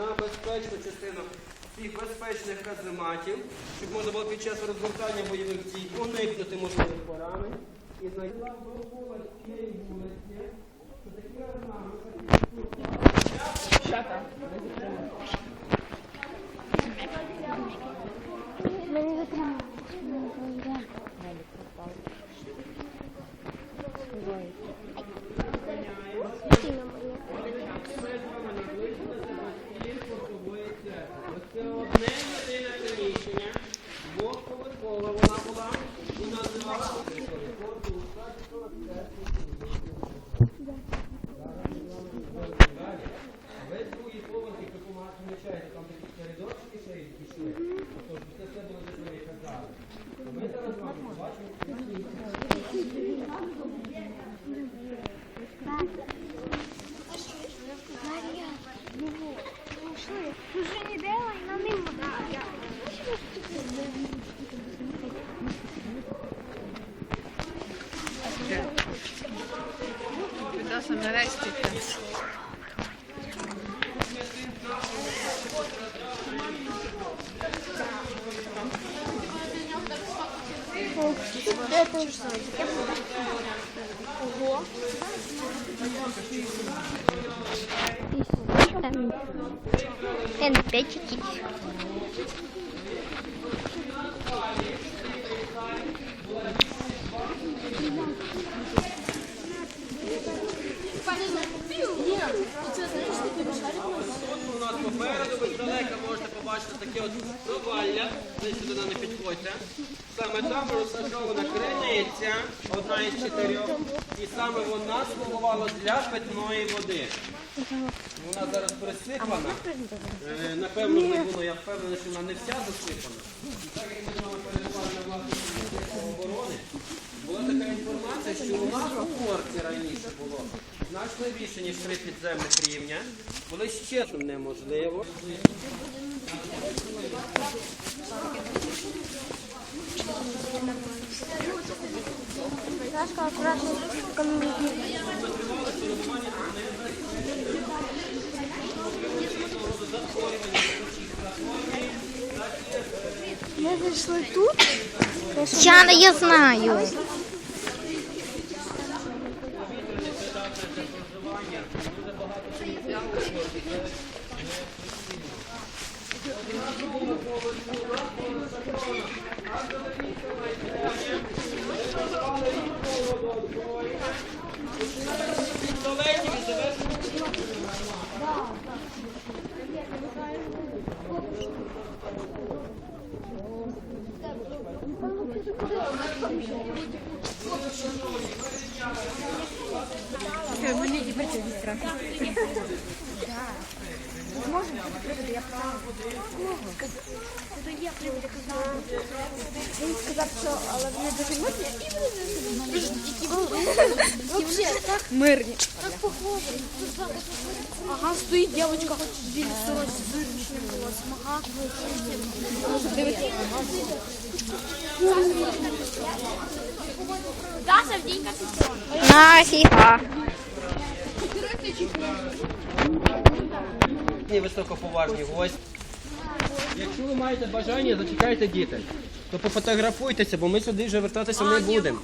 на безпечну частину цих безпечних казематів, щоб можна було під час розгортання бойових дій уникнути можливих поранень. І знайшла довкола цієї вулиці, що такі орнаменти, Ми не витримали. Це одне єдине приміщення, двохповерхове вона була і називалася територія форту Весь другий поверх, як ви помічаєте, там такі коридорчики ще й пішли. Тож це все було де ви казали. Ми зараз з вами бачимо Мария, его. Ну что, уже не делай, но мимо. Підаса нарешті. Это же Ого. Н5 якийсь. У нас попереду ви здалека можете побачити таке от провалля. Ви сюди не підходьте. Саме там розташована криниця, одна із чотирьох. І саме вона слугувала для питної води. Вона зараз присипана. Е, Напевно, не було, я впевнений, що вона не вся засипана. Так як ми з вами перебували на власній оборони, була така інформація, що у нас у форті раніше було значно більше, ніж три підземних рівня. Були ще неможливо. Сашка аккуратно. Ми зайшли тут. Я знаю. Мені не страшно. Він сказав, що але вони дуже мирні і вони так, Мирні. так похоже. Ага, стоїть дівчинка хоч білі сорочці з вирішеним волоссям. Ага. Даша в день капітон. Нафіга. Ні, високоповажні гості. Якщо ви маєте бажання, зачекайте дітей. То пофотографуйтеся, бо ми сюди вже вертатися не будемо.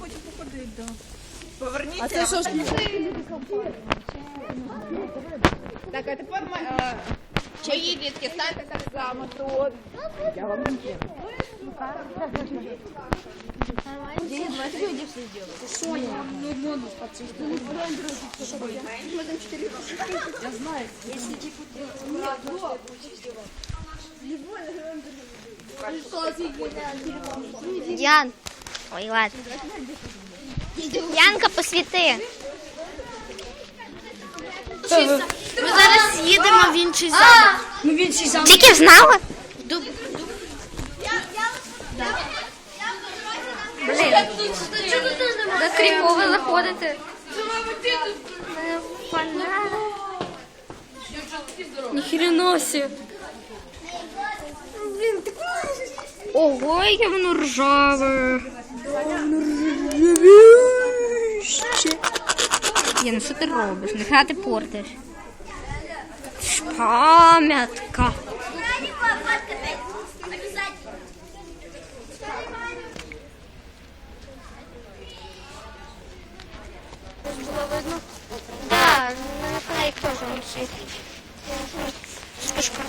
Поверніться. А це що ж? Так, а тепер ми... е, Мої дітки, станьте так само тут. Я вам не Ян. Ой, ладно. Янка, посвіти. Ми зараз їдемо в інший замок. В інший замок. Тільки знала? Блін, до кріпово заходити. Ніхрена себе. Ого, яке воно ржаве. Є, ну що ти робиш? Нехай ти портиш. Пам'ятка. Да, на наклейк тоже світить. Вспышка.